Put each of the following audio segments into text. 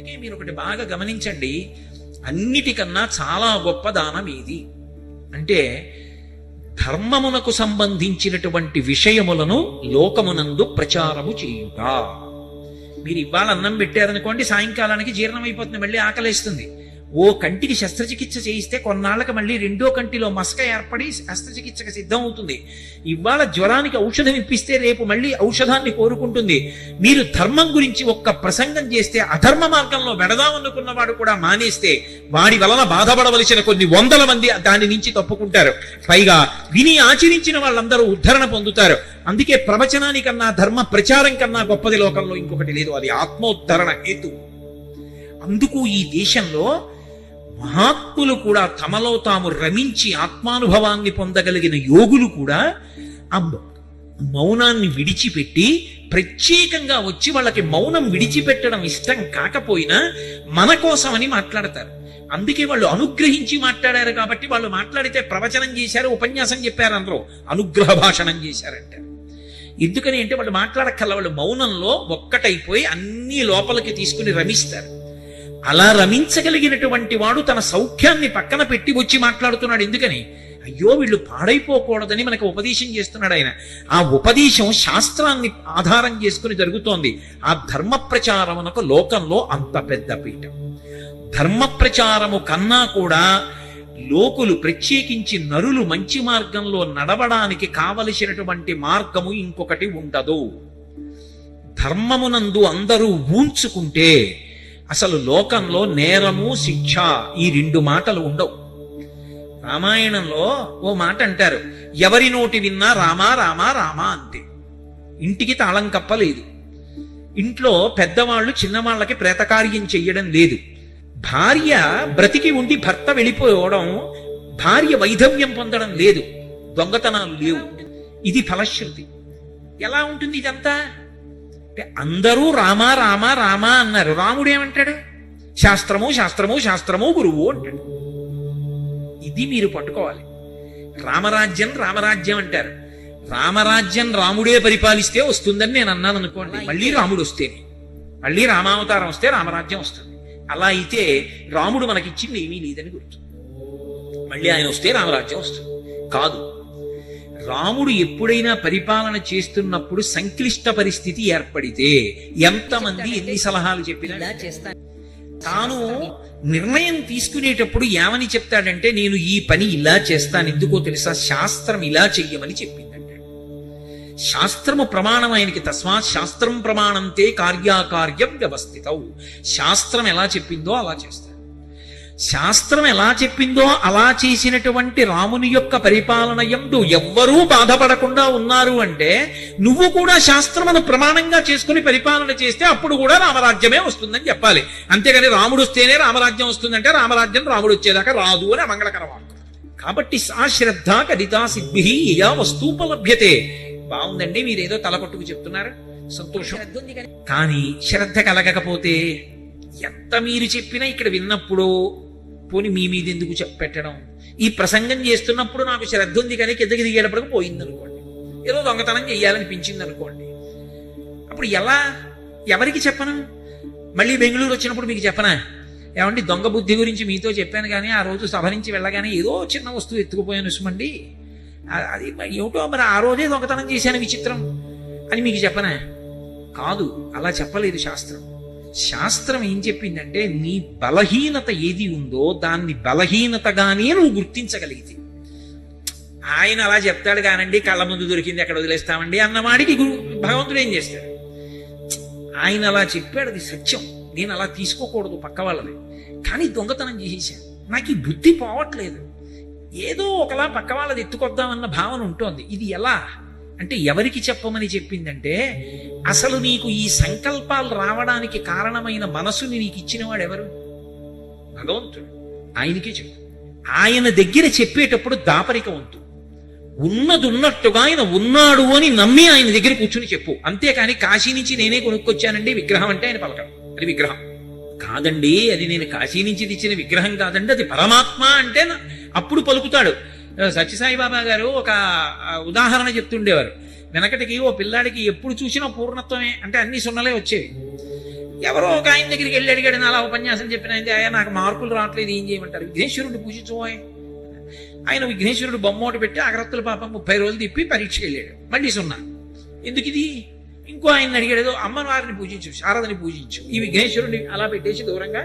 అందుకే మీరు ఒకటి బాగా గమనించండి అన్నిటికన్నా చాలా గొప్ప దానం ఏది? అంటే ధర్మమునకు సంబంధించినటువంటి విషయములను లోకమునందు ప్రచారము చేయుట. మీరు ఇవాళ అన్నం పెట్టారనుకోండి సాయంకాలానికి జీర్ణమైపోతుంది మళ్ళీ ఆకలేస్తుంది. ఓ కంటికి శస్త్రచికిత్స చేయిస్తే కొన్నాళ్ళకి మళ్ళీ రెండో కంటిలో మసక ఏర్పడి శస్త్రచికిత్సకు సిద్ధం అవుతుంది ఇవాళ జ్వరానికి ఔషధం ఇప్పిస్తే రేపు మళ్ళీ ఔషధాన్ని కోరుకుంటుంది. మీరు ధర్మం గురించి ఒక్క ప్రసంగం చేస్తే అధర్మ మార్గంలో వెడదామనుకున్న వాడు కూడా మానేస్తే వాడి వలన బాధపడవలసిన కొన్ని వందల మంది దాని నుంచి తప్పుకుంటారు. పైగా విని ఆచరించిన వాళ్ళందరూ ఉద్ధరణ పొందుతారు. అందుకే ప్రవచనానికన్నా ధర్మ ప్రచారం కన్నా గొప్పది లోకంలో ఇంకొకటి లేదు. అది ఆత్మోద్ధరణ హేతు. అందుకు ఈ దేశంలో మహాత్ములు కూడా తమలో తాము రమించి ఆత్మానుభవాన్ని పొందగలిగిన యోగులు కూడా ఆ మౌనాన్ని విడిచిపెట్టి ప్రత్యేకంగా వచ్చి వాళ్ళకి మౌనం విడిచిపెట్టడం ఇష్టం కాకపోయినా మన కోసమని మాట్లాడతారు. అందుకే వాళ్ళు అనుగ్రహించి మాట్లాడారు కాబట్టి వాళ్ళు మాట్లాడితే ప్రవచనం చేశారు ఉపన్యాసం చెప్పారు అనరు అనుగ్రహ భాషణం చేశారంటారు ఎందుకని అంటే వాళ్ళు మాట్లాడక్కల వాళ్ళు మౌనంలో ఒక్కటైపోయి అన్ని లోపలికి తీసుకుని రమిస్తారు. అలా రమించగలిగినటువంటి వాడు తన సౌఖ్యాన్ని పక్కన పెట్టి వచ్చి మాట్లాడుతున్నాడు. ఎందుకని? అయ్యో వీళ్ళు పాడైపోకూడదని మనకు ఉపదేశం చేస్తున్నాడు ఆయన. ఆ ఉపదేశం శాస్త్రాన్ని ఆధారం చేసుకుని జరుగుతోంది. ఆ ధర్మ ప్రచారమునకు లోకంలో అంత పెద్ద పీఠం. ధర్మ ప్రచారము కన్నా కూడా లోకులు ప్రత్యేకించి నరులు మంచి మార్గంలో నడవడానికి కావలసినటువంటి మార్గము ఇంకొకటి ఉండదు. ధర్మమునందు అందరూ ఊంచుకుంటే అసలు లోకంలో నేరము శిక్ష ఈ రెండు మాటలు ఉండవు. రామాయణంలో ఓ మాట అంటారు ఎవరి నోటి విన్నా రామా రామా రామా అంతే. ఇంటికి తాళం కప్పలేదు. ఇంట్లో పెద్దవాళ్ళు చిన్నవాళ్ళకి ప్రేతకార్యం చెయ్యడం లేదు. భార్య బ్రతికి ఉండి భర్త వెళ్ళిపోవడం భార్య వైధవ్యం పొందడం లేదు. దొంగతనాలు లేవు. ఇది ఫలశ్రుతి. ఎలా ఉంటుంది ఇదంతా? అంటే అందరూ రామా రామా రామా అన్నారు. రాముడు ఏమంటాడు? శాస్త్రము శాస్త్రము శాస్త్రము గురువు అంటాడు. ఇది మీరు పట్టుకోవాలి. రామరాజ్యం రామరాజ్యం అంటారు. రామరాజ్యం రాముడే పరిపాలిస్తే వస్తుందని నేను అన్నాను అనుకోండి. మళ్ళీ రాముడు వస్తేనే మళ్ళీ రామావతారం వస్తే రామరాజ్యం వస్తుంది. అలా అయితే రాముడు మనకిచ్చింది ఏమీ లేదని గుర్తు. మళ్ళీ ఆయన వస్తే రామరాజ్యం వస్తుంది. కాదు. రాముడు ఎప్పుడైనా పరిపాలన చేస్తున్నప్పుడు సంక్లిష్ట పరిస్థితి ఏర్పడితే ఎంతమంది ఎన్ని సలహాలు చెప్పినా చేస్తాను. తాను నిర్ణయం తీసుకునేటప్పుడు ఏమని చెప్తాడంటే నేను ఈ పని ఇలా చేస్తాను ఎందుకో తెలుసా? శాస్త్రం ఇలా చెయ్యమని చెప్పిందంటే. శాస్త్రము ప్రమాణం ఆయనకి తస్మాత్ శాస్త్రం ప్రమాణంతే కార్యాకార్యం వ్యవస్థితౌ. శాస్త్రం ఎలా చెప్పిందో అలా చేస్తాడు. శాస్త్రం ఎలా చెప్పిందో అలా చేసినటువంటి రాముని యొక్క పరిపాలన ఎందు ఎవ్వరూ బాధపడకుండా ఉన్నారు అంటే నువ్వు కూడా శాస్త్రమును ప్రమాణంగా చేసుకుని పరిపాలన చేస్తే అప్పుడు కూడా రామరాజ్యమే వస్తుందని చెప్పాలి. అంతేగాని రాముడు వస్తేనే రామరాజ్యం వస్తుందంటే రామరాజ్యం రాముడు వచ్చేదాకా రాదు అని అమంగళకరవాడు కాబట్టి సా శ్రద్ధ కదితా సిద్ధి యా వస్తూపలభ్యతే బాగుందండి మీరేదో తలపట్టుకు చెప్తున్నారు. సంతోషం. కానీ శ్రద్ధ కలగకపోతే ఎంత మీరు చెప్పినా ఇక్కడ విన్నప్పుడు పోని మీ మీద ఎందుకు చెప్ పెట్టడం? ఈ ప్రసంగం చేస్తున్నప్పుడు నాకు శ్రద్ధ ఉంది కానీ కిందకి దిగేటప్పటికి పోయింది అనుకోండి. ఏదో దొంగతనం చేయాలనిపించింది అనుకోండి. అప్పుడు ఎలా? ఎవరికి చెప్పను? మళ్ళీ బెంగళూరు వచ్చినప్పుడు మీకు చెప్పనా? ఏమండి దొంగ బుద్ధి గురించి మీతో చెప్పాను కానీ ఆ రోజు సభ నుంచి వెళ్ళగానే ఏదో చిన్న వస్తువు ఎత్తుకుపోయాను సుమండి. అది మరి ఏమిటో మరి ఆ రోజే దొంగతనం చేశాను విచిత్రం అని మీకు చెప్పనా? కాదు అలా చెప్పలేదు శాస్త్రం. శాస్త్రం ఏం చెప్పిందంటే నీ బలహీనత ఏది ఉందో దాన్ని బలహీనతగానే నువ్వు గుర్తించగలిగితే. ఆయన అలా చెప్తాడు కానండి కళ్ళ ముందు దొరికింది ఎక్కడ వదిలేస్తామండి? అన్నవాడికి గురు భగవంతుడు ఏం చేస్తాడు? ఆయన అలా చెప్పాడు అది సత్యం. నేను అలా తీసుకోకూడదు పక్క వాళ్ళది కానీ దొంగతనం చేసేసాను నాకు ఈ బుద్ధి పోవట్లేదు. ఏదో ఒకలా పక్క వాళ్ళది ఎత్తుకొద్దామన్న భావన ఉంటుంది. ఇది ఎలా? అంటే ఎవరికి చెప్పమని చెప్పిందంటే అసలు నీకు ఈ సంకల్పాలు రావడానికి కారణమైన మనసుని నీకు ఇచ్చినవాడు ఎవరు? భగవంతుడు. ఆయనకే చెప్పు. ఆయన దగ్గర చెప్పేటప్పుడు దాపరిక వంతు ఉన్నది ఉన్నట్టుగా ఆయన ఉన్నాడు అని నమ్మి ఆయన దగ్గర కూర్చుని చెప్పు. అంతేకాని కాశీ నుంచి నేనే కొనుక్కొచ్చానండి విగ్రహం అంటే ఆయన పలకడం. అది విగ్రహం. కాదండి అది నేను కాశీ నుంచి తెచ్చిన విగ్రహం కాదండి అది పరమాత్మ అంటే అప్పుడు పలుకుతాడు. సత్యసాయిబాబా గారు ఒక ఉదాహరణ చెప్తుండేవారు. వెనకటికి ఓ పిల్లాడికి ఎప్పుడు చూసినా పూర్ణత్వమే. అంటే అన్ని సున్నలే వచ్చేవి. ఎవరో ఒక ఆయన దగ్గరికి వెళ్ళి అడిగాడు అలా ఉపన్యాసం చెప్పిన ఆయన నాకు మార్కులు రావట్లేదు ఏం చేయమంటారు? విఘ్నేశ్వరుడు పూజించుకోయ్ ఆయన విఘ్నేశ్వరుడు బొమ్మ ఒకటి పెట్టి అగరత్తుల పాపం ముప్పై రోజులు తిప్పి పరీక్షకి వెళ్ళాడు. మళ్ళీ సున్నా. ఎందుకు ఇది? ఇంకో ఆయన అడిగాడు "ఏదో అమ్మవారిని పూజించు శారదని పూజించు. ఈ విఘ్నేశ్వరుడిని అలా పెట్టేసి దూరంగా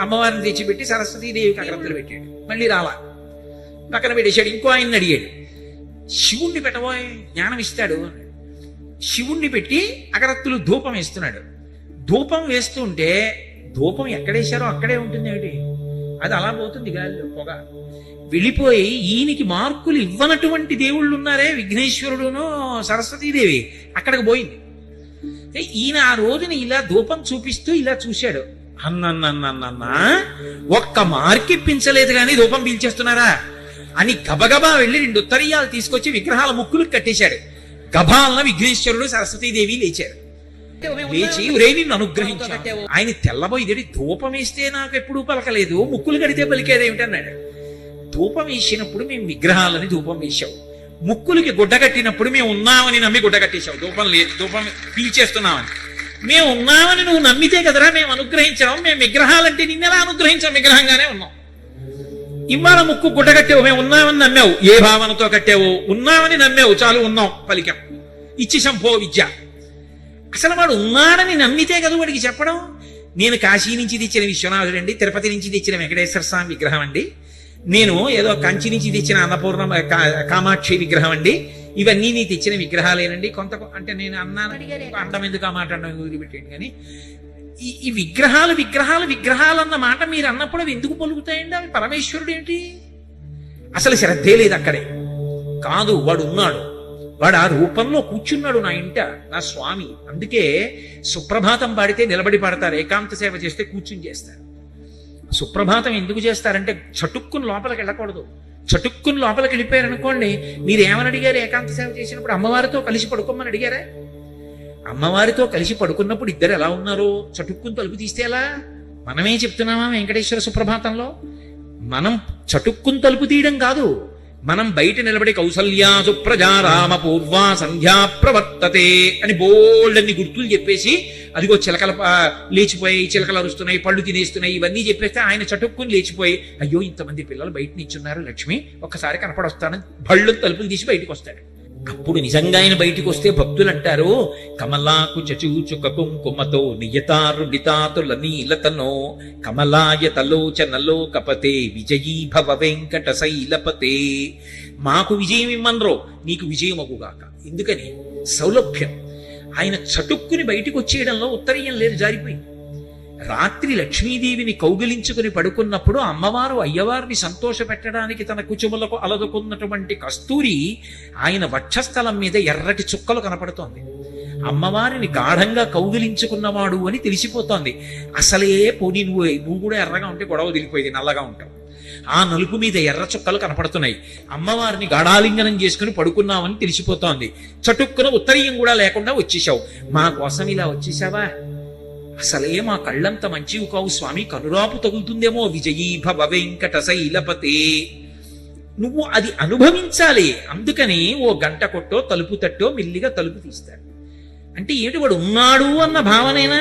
అమ్మవారిని తెచ్చిపెట్టి సరస్వతీదేవికి అగరత్తులు పెట్టాడు. మళ్ళీ రాలా. పక్కన పెట్టేశాడు ఇంకో ఆయన అడిగాడు శివుణ్ణి పెట్టబోయ్ జ్ఞానం ఇస్తాడు శివుణ్ణి పెట్టి అగరత్తులు ధూపం వేస్తున్నాడు. ధూపం వేస్తుంటే ధూపం ఎక్కడేశారో అక్కడే ఉంటుంది ఏమిటి? అది అలా పోతుంది గాలిలో పొగ. వెళ్ళిపోయి ఈయనకి మార్కులు ఇవ్వనటువంటి దేవుళ్ళు ఉన్నారే విఘ్నేశ్వరుడును సరస్వతీదేవి. అక్కడికి పోయింది. ఈయన ఆ రోజున ఇలా ధూపం చూపిస్తూ ఇలా చూశాడు. అన్నన్నన్నన్న ఒక్క మార్క్ పించలేదు కానీ ధూపం పీల్చేస్తున్నారా? అని గబగబా వెళ్ళి రెండు ఉత్తరీయాలు తీసుకొచ్చి విగ్రహాల ముక్కులు కట్టేశాడు. గభాలన విఘ్నేశ్వరుడు సరస్వతీదేవి లేచారు. లేచి ఒరే నిన్ను అనుగ్రహించాడు ఆయన తెల్లబోయిదేడి ధూపం వేస్తే నాకు ఎప్పుడూ పలకలేదు ముక్కులు కడితే పలికేదేమిటన్నాడు ధూపం వేసినప్పుడు మేము విగ్రహాలని ధూపం వేశావు ముక్కులకి గుడ్డ కట్టినప్పుడు మేము ఉన్నామని నమ్మి గుడ్డ కట్టేశావు ధూపం లేదు ధూపం పీల్చేస్తున్నామని. మేము ఉన్నామని నువ్వు నమ్మితే కదరా మేము అనుగ్రహించాం మేము విగ్రహాలంటే నిన్నెలా అనుగ్రహించాం? విగ్రహంగానే ఉన్నాం. ఇవాళ ముక్కు గుడ్డ కట్టావు మేము ఉన్నామని నమ్మావు. ఏ భావనతో కట్టావు? ఉన్నామని నమ్మావు. చాలు ఉన్నాం. పలికాం ఇచ్చి సంభో విద్య. అసలు వాడు ఉన్నాడని నమ్మితే కదా వాడికి చెప్పడం? నేను కాశీ నుంచి తెచ్చిన విశ్వనాథుడు అండి తిరుపతి నుంచి తెచ్చిన వెంకటేశ్వర స్వామి విగ్రహం అండి. నేను ఏదో కంచి నుంచి తెచ్చిన అన్నపూర్ణ కామాక్షి విగ్రహం అండి. ఇవన్నీ నీ తెచ్చిన విగ్రహాలేనండి. కొంత అంటే నేను అన్నాను. అండం ఎందుకు ఆ మాట వదిలిపెట్టండి కానీ ఈ ఈ విగ్రహాలు విగ్రహాలు విగ్రహాలు అన్న మాట మీరు అన్నప్పుడు అవి ఎందుకు పలుకుతాయండి? అవి పరమేశ్వరుడు ఏంటి? అసలు శ్రద్ధే లేదు అక్కడే. కాదు వాడు ఉన్నాడు. వాడు ఆ రూపంలో కూర్చున్నాడు నా ఇంట నా స్వామి. అందుకే సుప్రభాతం పాడితే నిలబడి పాడతారు ఏకాంత సేవ చేస్తే కూర్చుని చేస్తారు. సుప్రభాతం ఎందుకు చేస్తారంటే చటుక్కుని లోపలికి వెళ్ళకూడదు. చటుక్కుని లోపలికి వెళ్ళిపోయారనుకోండి మీరు ఏమని అడిగారు? ఏకాంత సేవ చేసినప్పుడు అమ్మవారితో కలిసి పడుకోమని అడిగారా? అమ్మవారితో కలిసి పడుకున్నప్పుడు ఇద్దరు ఎలా ఉన్నారో చటుక్కుని తలుపు తీస్తే ఎలా? మనమే చెప్తున్నామా వెంకటేశ్వర సుప్రభాతంలో? మనం చటుక్కుని తలుపు తీయడం కాదు. మనం బయట నిలబడి కౌసల్యా సుప్రజా రామ పూర్వ సంధ్యా ప్రవర్తతే అని బోల్డన్ని గుర్తులు చెప్పేసి అదిగో చిలకల లేచిపోయి చిలకలు అరుస్తున్నాయి పళ్ళు తినేస్తున్నాయి ఇవన్నీ చెప్పేస్తే ఆయన చటుక్కుని లేచిపోయి అయ్యో ఇంతమంది పిల్లలు బయట నిచ్చున్నారు లక్ష్మి ఒక్కసారి కనపడొస్తానని బళ్ళు తలుపులు తీసి బయటికి వస్తాడు. అప్పుడు నిజంగా ఆయన బయటికి వస్తే భక్తులు అంటారు కమలాకు చచూచుక కుంకుమతో నియతారుడితాతుల నీలతనో కమలాయ తలోచనలో కపతే విజయీ భవ వెంకట శైలపతే. మాకు విజయం ఇమ్మన్రో నీకు విజయం అగుగాక. ఎందుకని? సౌలభ్యం. ఆయన చటుక్కుని బయటికి వచ్చేయడంలో ఉత్తరీయం లేదు జారిపోయింది. రాత్రి లక్ష్మీదేవిని కౌగిలించుకుని పడుకున్నప్పుడు అమ్మవారు అయ్యవారిని సంతోష పెట్టడానికి తన కుచుములకు అలదుకున్నటువంటి కస్తూరి ఆయన వక్షస్థలం మీద ఎర్రటి చుక్కలు కనపడుతోంది. అమ్మవారిని గాఢంగా కౌగిలించుకున్నవాడు అని తెలిసిపోతోంది. అసలే పోనీ నువ్వు నువ్వు కూడా ఎర్రగా ఉంటే గొడవ దిగిపోయేది నల్లగా ఉంటావు. ఆ నలుపు మీద ఎర్ర చుక్కలు కనపడుతున్నాయి. అమ్మవారిని గాఢాలింగనం చేసుకుని పడుకున్నావని తెలిసిపోతోంది. చటుక్కున ఉత్తరీయం కూడా లేకుండా వచ్చేసావు మా కోసం ఇలా వచ్చేసావా అసలే మా కళ్ళంత మంచివి కావు స్వామి కనురాపు తగులుతుందేమో విజయీ భవ వెంకట శైలపతే. నువ్వు అది అనుభవించాలి. అందుకని ఓ గంట కొట్టో తలుపు తట్టో మెల్లిగా తలుపు తీస్తాడు. అంటే ఏమిటి వాడు ఉన్నాడు అన్న భావనేనా?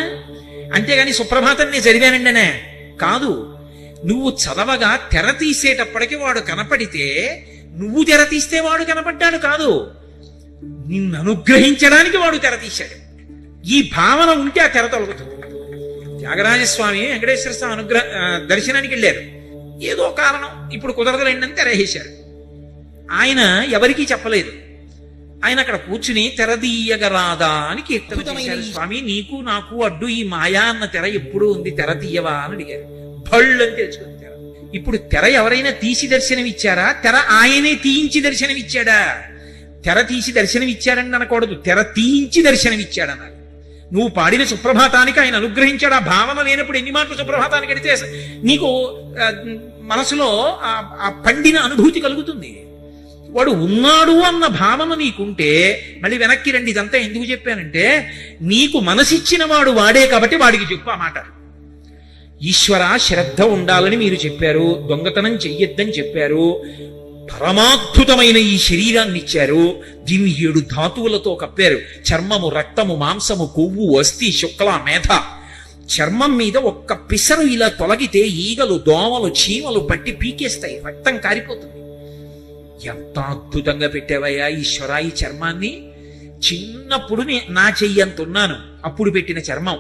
అంతేగాని సుప్రభాతం నేను చదివానండినే కాదు నువ్వు చదవగా తెర తీసేటప్పటికి వాడు కనపడితే నువ్వు తెర తీస్తే వాడు కనపడ్డాడు కాదు. నిన్ను అనుగ్రహించడానికి వాడు తెర తీశాడు. ఈ భావన ఉంటే ఆ తెర తొలగుతుంది త్యాగరాజస్వామి వెంకటేశ్వర స్వామి అనుగ్రహ దర్శనానికి వెళ్ళారు. ఏదో కారణం. ఇప్పుడు కుదరదులేండి అని తెర వేశారు ఆయన ఎవరికీ చెప్పలేదు. ఆయన అక్కడ కూర్చుని తెరదీయగరాదా అని కీర్తన చేశారు. స్వామి నీకు నాకు అడ్డు ఈ మాయా అన్న తెర ఎప్పుడు ఉంది. తెర తీయవా? అని అడిగారు. భళ్ళు అని తెలుసుకుంది తెర. ఇప్పుడు తెర ఎవరైనా తీసి దర్శనం ఇచ్చారా? తెర ఆయనే తీయించి దర్శనం ఇచ్చాడా? తెర తీసి దర్శనం ఇచ్చాడని అనకూడదు. తెర తీయించి దర్శనం ఇచ్చాడన్నారు. నువ్వు పాడిన సుప్రభాతానికి ఆయన అనుగ్రహించాడు ఆ భావన లేనప్పుడు ఎన్ని మాటలు సుప్రభాతానికి అడితే నీకు మనసులో ఆ- ఆ పండిన అనుభూతి కలుగుతుంది. వాడు ఉన్నాడు అన్న భావన నీకుంటే మళ్ళీ వెనక్కి రండి ఇదంతా ఎందుకు చెప్పానంటే నీకు మనసిచ్చిన వాడు వాడే కాబట్టి వాడికి చెప్పు ఆ మాట. ఈశ్వర శ్రద్ధ ఉండాలని మీరు చెప్పారు దొంగతనం చెయ్యొద్దని చెప్పారు పరమాద్భుతమైన ఈ శరీరాన్ని ఇచ్చారు. దీన్ని ఏడు ధాతువులతో కప్పారు. చర్మము రక్తము మాంసము కొవ్వు అస్థి శుక్ల మేధ. చర్మం మీద ఒక్క పిసరు ఇలా తొలగితే ఈగలు దోమలు చీమలు పట్టి పీకేస్తాయి. రక్తం కారిపోతుంది. ఎంత అద్భుతంగా పెట్టావయ్యా ఈశ్వరా ఈ చర్మాన్ని. చిన్నప్పుడు నా చెయ్యంతున్నాను అప్పుడు పెట్టిన చర్మం.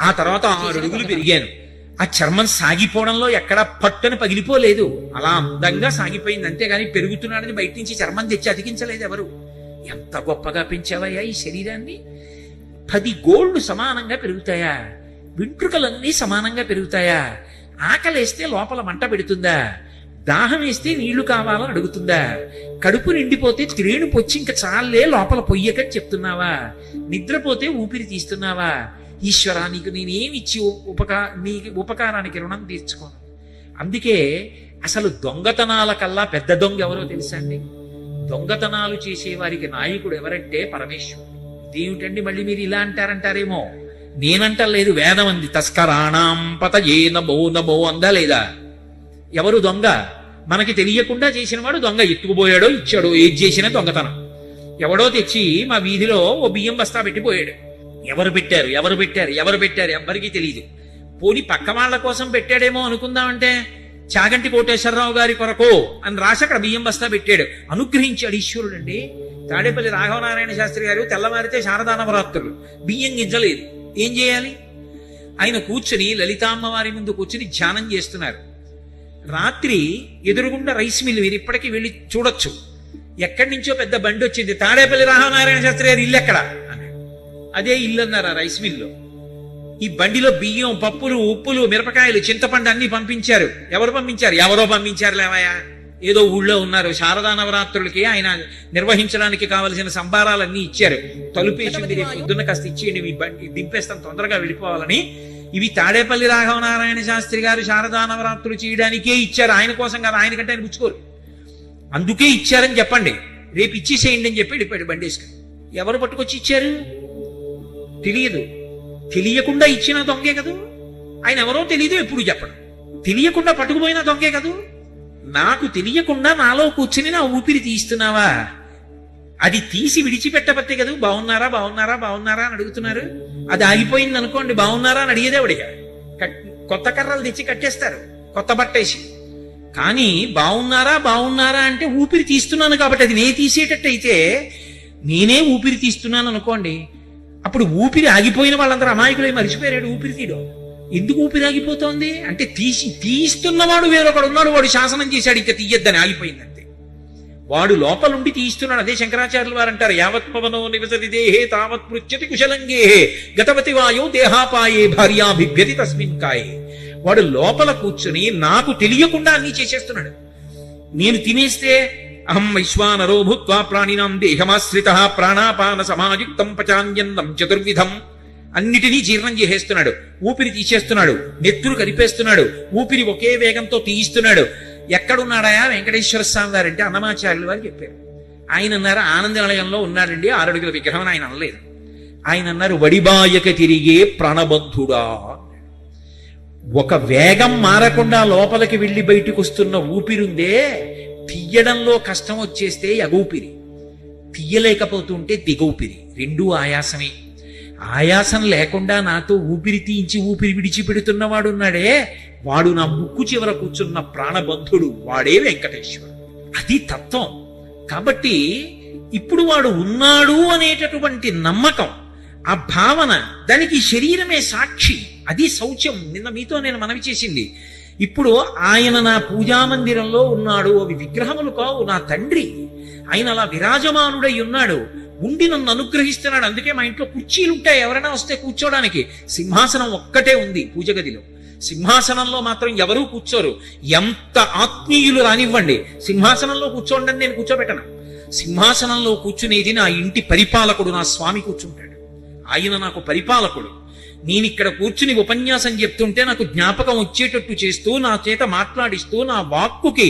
ఆ తర్వాత ఆరు అడుగులు పెరిగాను. ఆ చర్మం సాగిపోవడంలో ఎక్కడా పట్టుని పగిలిపోలేదు. అలా అందంగా సాగిపోయింది. అంతేగాని పెరుగుతున్నాడని బయట నుంచి చర్మం తెచ్చి అతికించలేదు ఎవరు. ఎంత గొప్పగా పెంచావయ్యా ఈ శరీరాన్ని? పది గోళ్ళు సమానంగా పెరుగుతాయా? వెంట్రుకలన్నీ సమానంగా పెరుగుతాయా? ఆకలేస్తే లోపల మంట పెడుతుందా? దాహం వేస్తే నీళ్ళు కావాలని అడుగుతుందా? కడుపు నిండిపోతే త్రేణు పొచ్చి ఇంక చాలే లోపల పొయ్యకని చెప్తున్నావా? నిద్రపోతే ఊపిరి తీస్తున్నావా? ఈశ్వరా నీకు నేనేమిచ్చి ఉపకా నీ ఉపకారానికి రుణం తీర్చుకోను. అందుకే అసలు దొంగతనాల కల్లా పెద్ద దొంగ ఎవరో తెలుసా అండి? దొంగతనాలు చేసేవారికి నాయకుడు ఎవరంటే పరమేశ్వరుడు. ఇదేమిటండి మళ్ళీ మీరు ఇలా అంటారంటారేమో? నేనంటలేదు వేదం అంది. తస్కరాణాంపత ఏ నమో నమో అందా లేదా? ఎవరు దొంగ? మనకి తెలియకుండా చేసిన వాడు దొంగ. ఎత్తుకుపోయాడో ఇచ్చాడో ఏది చేసినా దొంగతనం. ఎవడో తెచ్చి మా వీధిలో ఓ బియ్యం బస్తా పెట్టిపోయాడు ఎవరు పెట్టారు? ఎవరు పెట్టారు? ఎవరు పెట్టారు? ఎవ్వరికీ తెలియదు పోని పక్క వాళ్ళ కోసం పెట్టాడేమో అనుకుందామంటే చాగంటి కోటేశ్వరరావు గారి కొరకు అని రాసి అక్కడ బియ్యం బస్తా పెట్టాడు. అనుగ్రహించాడు ఈశ్వరుడు అండి. తాడేపల్లి రాఘవనారాయణ శాస్త్రి గారు తెల్లవారితే శారదానవరాత్రులు బియ్యం గింజలేదు. ఏం చేయాలి? ఆయన కూర్చుని లలితామ్మవారి ముందు కూర్చుని ధ్యానం చేస్తున్నారు. రాత్రి ఎదురుగుండా రైస్ మిల్ మీరు ఇప్పటికీ వెళ్ళి చూడొచ్చు. ఎక్కడి నుంచో పెద్ద బండి వచ్చింది. తాడేపల్లి రాఘవనారాయణ శాస్త్రి గారి ఇల్లు ఎక్కడ? అదే ఇల్లు అన్నారు ఆ రైస్ మిల్లో? ఈ బండిలో బియ్యం పప్పులు ఉప్పులు మిరపకాయలు చింతపండు అన్ని పంపించారు. ఎవరు పంపించారు? ఎవరో పంపించారు లేవయా ఏదో ఊళ్ళో ఉన్నారు. శారదా నవరాత్రులకి ఆయన నిర్వహించడానికి కావలసిన సంబారాలన్నీ ఇచ్చారు. తలుపేసింది రేపు పొద్దున్న కాస్త ఇచ్చేయండి. మీ బండి దింపేస్తాం తొందరగా వెళ్ళిపోవాలని. ఇవి తాడేపల్లి రాఘవనారాయణ శాస్త్రి గారు శారదా నవరాత్రులు చేయడానికే ఇచ్చారు. ఆయన కోసం కాదు ఆయన కంటే ఆయన పుచ్చుకోరు. అందుకే ఇచ్చారని చెప్పండి. రేపు ఇచ్చేసేయండి అని చెప్పి వెళ్ళిపోయాడు బండేసుకుని ఎవరు పట్టుకొచ్చి ఇచ్చారు? తెలియదు. తెలియకుండా ఇచ్చిన దొంగే కదూ? ఆయన ఎవరో తెలియదు ఎప్పుడు చెప్పడు. తెలియకుండా పట్టుకుపోయిన దొంగే కదూ? నాకు తెలియకుండా నాలో కూర్చుని నా ఊపిరి తీస్తున్నావా అది తీసి విడిచిపెట్టబట్టే కదా? బాగున్నారా బాగున్నారా బాగున్నారా అని అడుగుతున్నారు. అది ఆగిపోయింది అనుకోండి బాగున్నారా అని అడిగేదే అడిగా కొత్త కర్రలు తెచ్చి కట్టేస్తారు. కొత్త బట్టేసి కానీ బాగున్నారా బాగున్నారా అంటే ఊపిరి తీస్తున్నాను కాబట్టి అది నే తీసేటట్టయితే నేనే ఊపిరి తీస్తున్నాను అనుకోండి అప్పుడు ఊపిరి ఆగిపోయిన వాళ్ళందరూ అమాయకులై మరిచిపోయాడు ఊపిరి తీయడం ఎందుకు ఊపిరి ఆగిపోతోంది? అంటే తీసి తీస్తున్నవాడు వేరొకడు ఉన్నాడు వాడు శాసనం చేశాడు ఇంకా తీయద్దని ఆగిపోయింది అంతే వాడు లోపలుండి తీస్తున్నాడు అదే శంకరాచార్యులు వారు అంటారు యావత్ పవనో నివసతి దేహే తావత్ పృచ్యతి కుశలంగేహే గతవతి వాయో దేహాపాయే భార్యాభిభ్యతి తస్మిన్ కాయే. వాడు లోపల కూర్చుని నాకు తెలియకుండా అన్ని చేసేస్తున్నాడు. నేను తినేస్తే అహం వైశ్వానరో భూత్వా ప్రాణినాం దేహమాశ్రిత ప్రాణాపాన సమాయుక్తం పచాన్యన్నం చతుర్విధం. అన్నిటినీ జీర్ణం చేసేస్తున్నాడు. ఊపిరి తీసేస్తున్నాడు. నెత్తురు కరిపేస్తున్నాడు ఊపిరి ఒకే వేగంతో తీయిస్తున్నాడు. ఎక్కడున్నాడాయా వెంకటేశ్వర స్వామి గారంటే అన్నమాచార్యులు వారు చెప్పారు. ఆయన అన్నారు ఆనందనిలయంలో ఉన్నాడండి ఆరడుగుల విగ్రహం ఆయన అనలేదు. ఆయన అన్నారు వడిబాయక తిరిగే ప్రాణబంధుడా. ఒక వేగం మారకుండా లోపలికి వెళ్ళి బయటకు వస్తున్న ఊపిరుందే తీయడంలో కష్టం వచ్చేస్తే ఎగూపిరి తీయలేకపోతుంటే దిగూపిరి. రెండూ ఆయాసమే. ఆయాసం లేకుండా నాతో ఊపిరి తీయించి ఊపిరి విడిచిపెడుతున్నవాడున్నాడే. వాడు నా ముక్కు చివర కూర్చున్న ప్రాణబంధుడు వాడే వెంకటేశ్వరుడు. అది తత్వం. కాబట్టి ఇప్పుడు వాడు ఉన్నాడు అనేటటువంటి నమ్మకం ఆ భావన దానికి శరీరమే సాక్షి. అది శౌచ్యం. నిన్న మీతో నేను మనవి చేసింది. ఇప్పుడు ఆయన నా పూజా మందిరంలో ఉన్నాడు అవి విగ్రహములు కావు నా తండ్రి. ఆయన అలా విరాజమానుడై ఉన్నాడు. ఉండి నన్ను అనుగ్రహిస్తున్నాడు. అందుకే మా ఇంట్లో కుర్చీలు ఉంటాయి ఎవరైనా వస్తే కూర్చోడానికి. సింహాసనం ఒక్కటే ఉంది పూజ గదిలో. సింహాసనంలో మాత్రం ఎవరూ కూర్చోరు. ఎంత ఆత్మీయులు రానివ్వండి. సింహాసనంలో కూర్చోండి నేను కూర్చోబెట్టను. సింహాసనంలో కూర్చునేది నా ఇంటి పరిపాలకుడు నా స్వామి కూర్చుంటాడు. ఆయన నాకు పరిపాలకుడు. నేను ఇక్కడ కూర్చుని ఉపన్యాసం చెప్తుంటే నాకు జ్ఞాపకం వచ్చేటట్టు చేస్తూ నా చేత మాట్లాడిస్తూ నా వాక్కుకి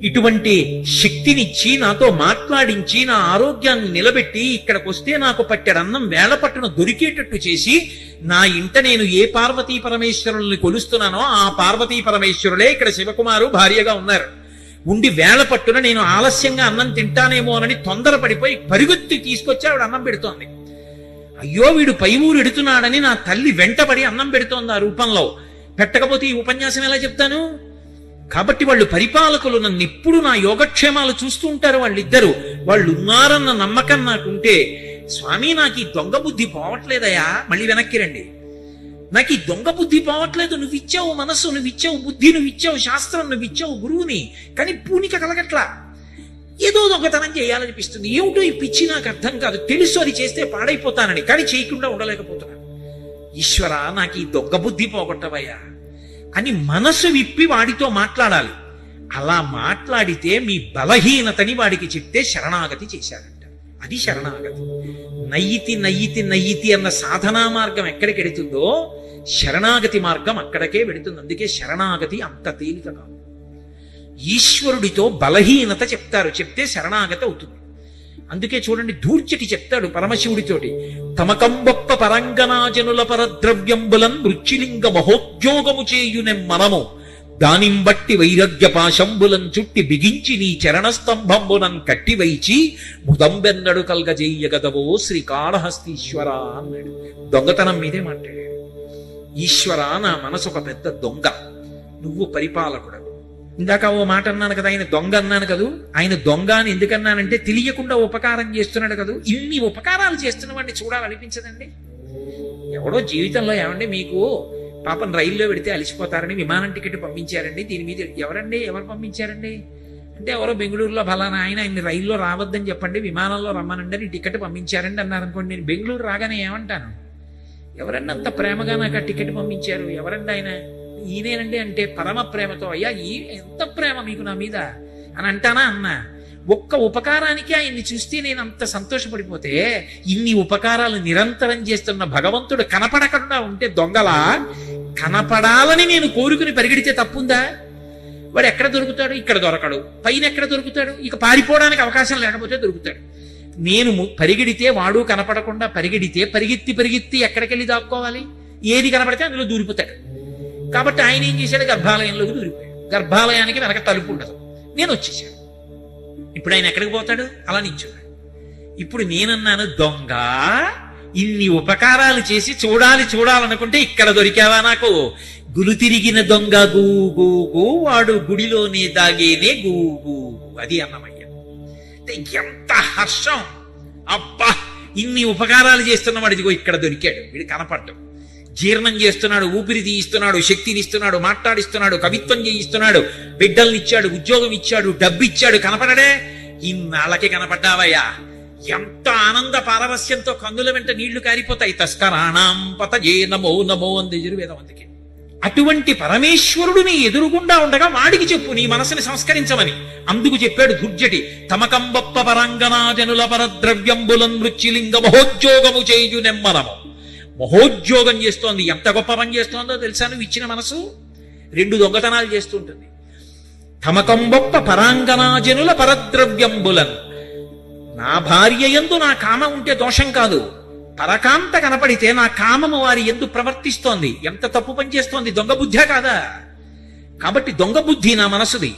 ఇటువంటి శక్తినిచ్చి నాతో మాట్లాడించి నా ఆరోగ్యాన్ని నిలబెట్టి ఇక్కడికి వస్తే నాకు పట్టెడన్నం వేళ పట్టున దొరికేటట్టు చేసి నా ఇంట నేను ఏ పార్వతీ పరమేశ్వరుల్ని కొలుస్తున్నానో ఆ పార్వతీ పరమేశ్వరులే ఇక్కడ శివకుమారు భార్యగా ఉన్నారు. ఉండి వేళ పట్టున నేను ఆలస్యంగా అన్నం తింటానేమోనని తొందరపడిపోయి పరిగెత్తి తీసుకొచ్చి ఆవిడ అన్నం పెడుతోంది. అయ్యో వీడు పై ఊరు ఎడుతున్నాడని నా తల్లి వెంటబడి అన్నం పెడుతోంది ఆ రూపంలో. పెట్టకపోతే ఈ ఉపన్యాసం ఎలా చెప్తాను? కాబట్టి వాళ్ళు పరిపాలకులు నన్ను ఇప్పుడు నా యోగక్షేమాలు చూస్తూ ఉంటారు వాళ్ళిద్దరు. వాళ్ళు ఉన్నారన్న నమ్మకం నాకుంటే స్వామి నాకు ఈ దొంగ బుద్ధి పోవట్లేదయా? మళ్ళీ వెనక్కి రండి. నాకు ఈ దొంగ బుద్ధి పోవట్లేదు నువ్వు ఇచ్చావు మనస్సు నువ్వు ఇచ్చావు బుద్ధి నువ్వు ఇచ్చావు శాస్త్రం నువ్వు ఇచ్చావు గురువుని. కానీ పూనిక కలగట్లా. ఏదో దొంగతనం చేయాలనిపిస్తుంది. ఏమిటో ఈ పిచ్చి నాకు అర్థం కాదు. తెలుసు అది చేస్తే పాడైపోతానని కానీ చేయకుండా ఉండలేకపోతున్నాను. ఈశ్వర నాకు ఈ దొంగ బుద్ధి పోగొట్టవయ్యా. అని మనసు విప్పి వాడితో మాట్లాడాలి. అలా మాట్లాడితే మీ బలహీనతని వాడికి చెప్తే శరణాగతి చేశారంట. అది శరణాగతి. నయ్యితి నయ్యితి నయ్యితి అన్న సాధనా మార్గం ఎక్కడికి వెడుతుందో శరణాగతి మార్గం అక్కడికే వెడుతుంది అందుకే శరణాగతి అంత తేలిక కాదు. ఈశ్వరుడితో బలహీనత చెప్తారు. చెప్తే శరణాగతి అవుతుంది. అందుకే చూడండి దూర్చటి చెప్తాడు పరమశివుడితోటి. తమకంబొప్ప పరంగనాజనుల పరద్రవ్యంబులన్ మృత్యులింగ మహోద్యోగము చేయునెం మనము. దానిం బట్టి వైరగ్య పాశంబులం చుట్టి బిగించి నీ చరణస్తంభంబునం కట్టివైచి ముదంబెన్నడు కల్గజేయగదవో శ్రీకాళహస్తీశ్వర అన్నాడు. దొంగతనం మీదే మాట్లాడాడు. ఈశ్వర నా మనసు ఒక పెద్ద దొంగ. నువ్వు పరిపాలకుడు ఇందాక ఓ మాట అన్నాను కదా ఆయన దొంగ అన్నాను కదూ? ఆయన దొంగ అని ఎందుకన్నానంటే తెలియకుండా ఉపకారం చేస్తున్నాడు కదూ? ఇన్ని ఉపకారాలు చేస్తున్న వాడిని చూడాలనిపించదండి. ఎవడో జీవితంలో ఏమండి మీకు పాపం రైల్లో పెడితే అలిసిపోతారని విమానం టికెట్ పంపించారండి. దీని మీద ఎవరండి? ఎవరు పంపించారండి? అంటే ఎవరో బెంగళూరులో ఫలానా ఆయన ఆయన రైల్లో రావద్దని చెప్పండి విమానంలో రమ్మనండి అని టికెట్ పంపించారండి అన్నారు అనుకోండి నేను బెంగళూరు రాగానే ఏమంటాను? ఎవరన్నా అంత ప్రేమగా నాకు ఆ టికెట్ పంపించారు? ఎవరండి ఆయన? ఈయనేనండి అంటే పరమ ప్రేమతో అయ్యా ఈ ఎంత ప్రేమ మీకు నా మీద? అని అంటానా అన్నా. ఒక్క ఉపకారానికి ఆయన్ని చూస్తే నేను అంత సంతోషపడిపోతే ఇన్ని ఉపకారాలు నిరంతరం చేస్తున్న భగవంతుడు కనపడకుండా ఉంటే దొంగలా? కనపడాలని నేను కోరుకుని పరిగెడితే తప్పుందా? వాడు ఎక్కడ దొరుకుతాడు? ఇక్కడ దొరకడు. పైన ఎక్కడ దొరుకుతాడు? ఇక పారిపోవడానికి అవకాశం లేకపోతే దొరుకుతాడు. నేను పరిగెడితే వాడు కనపడకుండా పరిగెడితే పరిగెత్తి పరిగెత్తి ఎక్కడికెళ్ళి దాక్కోవాలి? ఏది కనపడితే అందులో దూరిపోతాడు. కాబట్టి ఆయన ఏం చేశాడు? గర్భాలయంలోకి దూరిపోయాడు. గర్భాలయానికి వెనక తలుపు ఉండదు. నేను వచ్చేసాడు ఇప్పుడు ఆయన ఎక్కడికి పోతాడు? అలా నించున్నాడు ఇప్పుడు నేనన్నాను దొంగ ఇన్ని ఉపకారాలు చేసి చూడాలి చూడాలనుకుంటే ఇక్కడ దొరికావా నాకు? గులు తిరిగిన దొంగ గూ వాడు గుడిలోనే దాగేనే గూగు అది అన్నమయ్య. ఎంత హర్షం. అబ్బా ఇన్ని ఉపకారాలు చేస్తున్నవాడు ఇదిగో ఇక్కడ దొరికాడు. వీడు కనపడ్డం జీర్ణం చేస్తున్నాడు ఊపిరి తీయిస్తున్నాడు శక్తిని ఇస్తున్నాడు మాట్లాడిస్తున్నాడు కవిత్వం చేయిస్తున్నాడు బిడ్డల్నిచ్చాడు ఉద్యోగం ఇచ్చాడు డబ్బు ఇచ్చాడు కనపడడే ఇన్నాళ్ళకి కనపడ్డావయ్యా. ఎంత ఆనంద పారవస్యంతో కందుల వెంట నీళ్ళు కారిపోతాయి. తస్కరాణం పతజే నమో నమో అంది ఎదురువేదం అందుకే. అటువంటి పరమేశ్వరుడు నీ ఎదురుగుండా ఉండగా వాడికి చెప్పు నీ మనసుని సంస్కరించమని. అందుకు చెప్పాడు దుర్జటి తమకంబప్ప పరంగనాజనుల పరద్రవ్యంబులం మృత్యులింగ మహోద్యోగము చేయు నెమ్మనము మహోద్యోగం చేస్తోంది. ఎంత గొప్ప పని చేస్తోందో తెలుసా నువ్వు ఇచ్చిన మనసు? రెండు దొంగతనాలు చేస్తుంటుంది. తమకంబొప్ప పరాంగనాజనుల పరద్రవ్యంబులను. నా భార్య ఎందు నా కామ ఉంటే దోషం కాదు. పరకాంత కనపడితే నా కామము వారి ఎందు ప్రవర్తిస్తోంది. ఎంత తప్పు పని చేస్తోంది? దొంగ బుద్ధే కాదా? కాబట్టి దొంగ బుద్ధి నా మనసుది.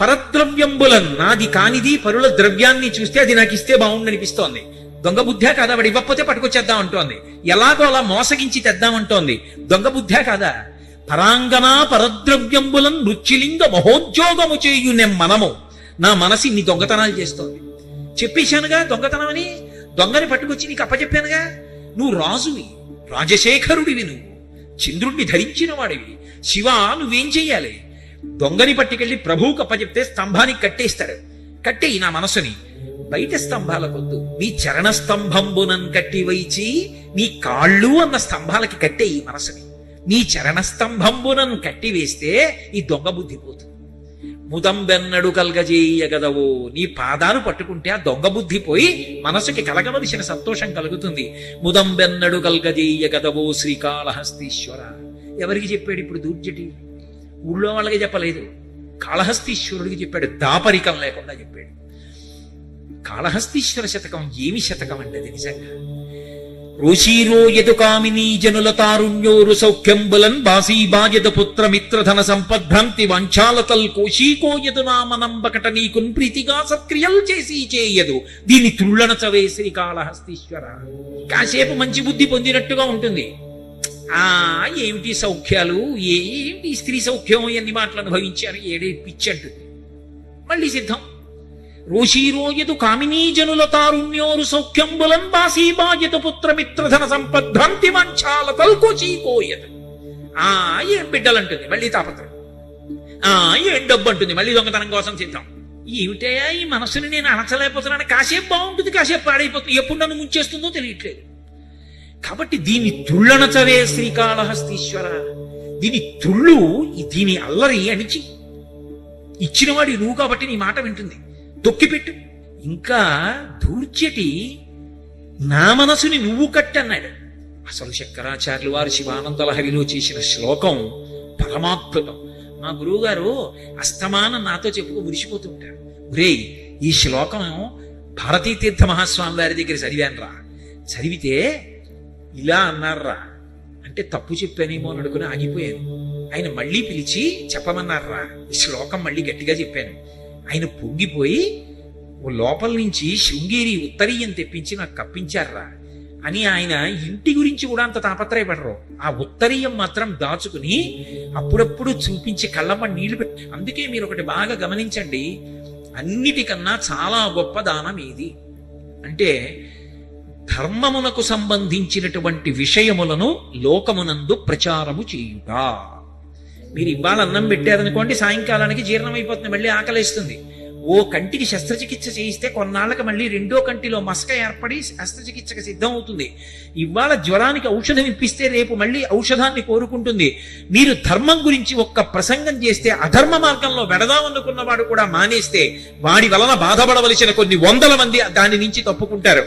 పరద్రవ్యంబులన్. నాది కానిది పరుల ద్రవ్యాన్ని చూస్తే అది నాకు ఇస్తే బాగుండనిపిస్తోంది. దొంగ బుద్ధే కాదా? వాడు ఇవ్వకపోతే పట్టుకొచ్చేద్దాం అంటోంది. ఎలాగో అలా మోసగించి తెద్దామంటోంది దొంగ బుద్ధ్యా కాదా? పరాంగనా పరద్రవ్యంబులం నృత్యలింగ మహోద్యోగము చేయు చేయునెం మనము. నా మనసు ఇన్ని దొంగతనాలు చేస్తోంది. చెప్పేశానుగా దొంగతనమని? దొంగని పట్టుకొచ్చి నీకు అప్పచెప్పానుగా? నువ్వు రాజువి రాజశేఖరుడివి నువ్వు. చంద్రుణ్ణి ధరించిన వాడివి. శివ నువ్వేం చెయ్యాలి? దొంగని పట్టుకెళ్ళి ప్రభువుకి అప్పచెప్తే స్తంభానికి కట్టేస్తాడు కట్టేయి నా మనసుని. బయట స్తంభాలకొద్దు నీ చరణ స్తంభంబునన్ కట్టి వైచి నీ కాళ్ళు అన్న స్తంభాలకి కట్టే ఈ మనసుని. నీ చరణ స్తంభంబునన్ కట్టి వేస్తే ఈ దొంగ బుద్ధి పోతుంది. ముదంబెన్నడు కలగజేయగదవో నీ పాదాలు పట్టుకుంటే ఆ దొంగ బుద్ధి పోయి మనసుకి కలగవలసిన సంతోషం కలుగుతుంది. ముదంబెన్నడు కలగజేయగదవో శ్రీకాళహస్తీశ్వర. ఎవరికి చెప్పాడు ఇప్పుడు దూర్జటి? ఊళ్ళో వాళ్ళకి చెప్పలేదు. కాళహస్తీశ్వరుడికి చెప్పాడు దాపరికం లేకుండా చెప్పాడు. కాళహస్తీశ్వర శతకం ఏమి శతకం అంటే అది నిజంగా రోషీరో యదు కామినీ జనుల తారుణ్యోరు సౌఖ్యంబులన్ బాసీ బాజద పుత్ర మిత్రధన సంపద్భ్రాంతి వంచాలతల్ కోశీకో యదు నామనంబకట నీకున్ ప్రీతిగా సత్క్రియలు చేసి చేయదు. దీని తుళ్ళన చవే శ్రీకాళహస్తీశ్వర కాసేపు మంచి బుద్ధి పొందినట్టుగా ఉంటుంది. ఆ ఏమిటి సౌఖ్యాలు? ఏమిటి స్త్రీ సౌఖ్యం ఎన్ని మాటలు అనుభవించారు? ఏడే పిచ్చి అంటుంది మళ్ళీ సిద్ధం. రోషీరోయదు కామినీజనుల తారుణ్యోరు సౌఖ్యంబులం బాసీ పుత్రమిత్రధన పుత్ర మిత్రధన సంపద్భ్రాంతి మంచాల ఆ ఏం బిడ్డలంటుంది? మళ్ళీ తాపత్రం ఆ ఏం డబ్బు అంటుంది మళ్ళీ దొంగతనం కోసం సిద్ధం. ఏమిటయా ఈ మనసుని నేను అణచలేకపోతున్నాను. కాసేపు బాగుంటుంది కాసేపు పాడైపోతుంది. ఎప్పుడు నన్ను ముంచేస్తుందో తెలియట్లేదు. కాబట్టి దీని తుళ్ళనచవే శ్రీకాళహస్తీశ్వర. దీని తుళ్ళు దీని అల్లరి అణిచి. ఇచ్చినవాడి నువ్వు కాబట్టి నీ మాట వింటుంది. తొక్కిపెట్టు. ఇంకా దూర్చటి నా మనసుని నువ్వు కట్టన్నాడు. అసలు శంకరాచార్యులు వారు శివానంద లహరిలో చేసిన శ్లోకం పరమాద్భుతం. మా గురువుగారు అస్తమానం నాతో చెప్పుకు మురిసిపోతుంటారు ఒరే ఈ శ్లోకం భారతీ తీర్థ మహాస్వామి వారి దగ్గర చదివానురా. చదివితే ఇలా అన్నారా అంటే తప్పు చెప్పానేమో అని అనుకుని ఆగిపోయాను. ఆయన మళ్ళీ పిలిచి చెప్పమన్నారా ఈ శ్లోకం మళ్ళీ గట్టిగా చెప్పాను. ఆయన పొంగిపోయి ఓ లోపల నుంచి శృంగేరి ఉత్తరీయం తెప్పించి నాకు కప్పించారా అని ఆయన ఇంటి గురించి కూడా అంత తాపత్రయపడరు. ఆ ఉత్తరీయం మాత్రం దాచుకుని అప్పుడప్పుడు చూపించి కళ్ళమ్మ నీళ్ళు పెట్టి అందుకే మీరు ఒకటి బాగా గమనించండి అన్నిటికన్నా చాలా గొప్ప దానం ఏది? అంటే ధర్మమునకు సంబంధించినటువంటి విషయములను లోకమునందు ప్రచారము చేయుట. మీరు ఇవాళ అన్నం పెట్టారనుకోండి సాయంకాలానికి జీర్ణమైపోతుంది మళ్ళీ ఆకలిస్తుంది. ఓ కంటికి శస్త్రచికిత్స చేయిస్తే కొన్నాళ్ళకి మళ్ళీ రెండో కంటిలో మసక ఏర్పడి శస్త్రచికిత్సకు సిద్ధం అవుతుంది ఇవాళ జ్వరానికి ఔషధం ఇప్పిస్తే రేపు మళ్ళీ ఔషధాన్ని కోరుకుంటుంది. మీరు ధర్మం గురించి ఒక్క ప్రసంగం చేస్తే అధర్మ మార్గంలో వెడదామనుకున్నవాడు కూడా మానేస్తే వాడి వలన బాధపడవలసిన కొన్ని వందల మంది దాని నుంచి తప్పుకుంటారు.